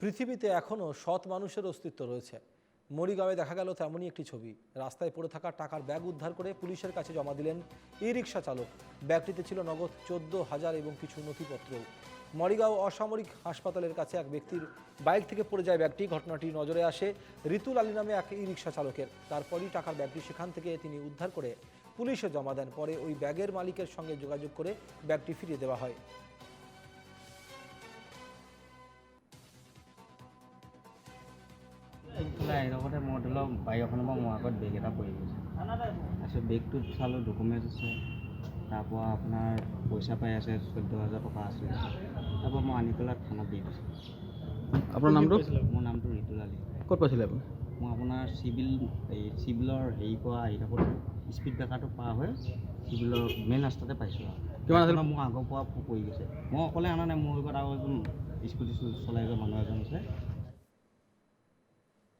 পৃথিবীতে এখনও সৎ মানুষের অস্তিত্ব রয়েছে। মরিগাঁওয়ে দেখা গেল তেমনই একটি ছবি। রাস্তায় পড়ে থাকা টাকার ব্যাগ উদ্ধার করে পুলিশের কাছে জমা দিলেন ই রিক্সা চালক। ব্যাগটিতে ছিল নগদ চোদ্দ হাজার এবং কিছু নথিপত্র মরিগাঁও অসামরিক হাসপাতালের কাছে এক ব্যক্তির বাইক থেকে পড়ে যায় ব্যাগটি। ঘটনাটি নজরে আসে রিতুল আলী নামে এক ই রিক্সা চালকের। তারপরই টাকার ব্যাগটি সেখান থেকে তিনি উদ্ধার করে পুলিশে জমা দেন। পরে ওই ব্যাগের মালিকের সঙ্গে যোগাযোগ করে ব্যাগটি ফিরিয়ে দেওয়া হয়। থাকোঁতে মই ধৰি লওক বাইক এখনৰ পৰা মোৰ আগত বেগ এটা পৰি গৈছে। তাৰপিছত বেগটোত চালোঁ ডকুমেণ্টছ আছে। তাৰপৰা আপোনাৰ পইচা পাই আছে চৈধ্য হাজাৰ টকা আছে। তাৰপৰা মই আনি পেলাই থানাত দি দিছোঁ আপোনাৰ নামটো মোৰ নামটো ৰিতুল আলী। ক'ত পাইছিলে আপুনি মই আপোনাৰ চিভিল এই চিভিলৰ হেৰিৰ পৰা আহি থাকোঁতে স্পীড ব্ৰেকাৰটো পাৰ হৈ চিভিলৰ মেইন ৰাস্তাতে পাইছোঁ আৰু। কিমান আছিল? মোৰ আগৰ পৰা পৰি গৈছে। মই অকলে অনা নাই মোৰ লগত আৰু এজন স্কুটি চলাই যোৱা মানুহ এজন আছে।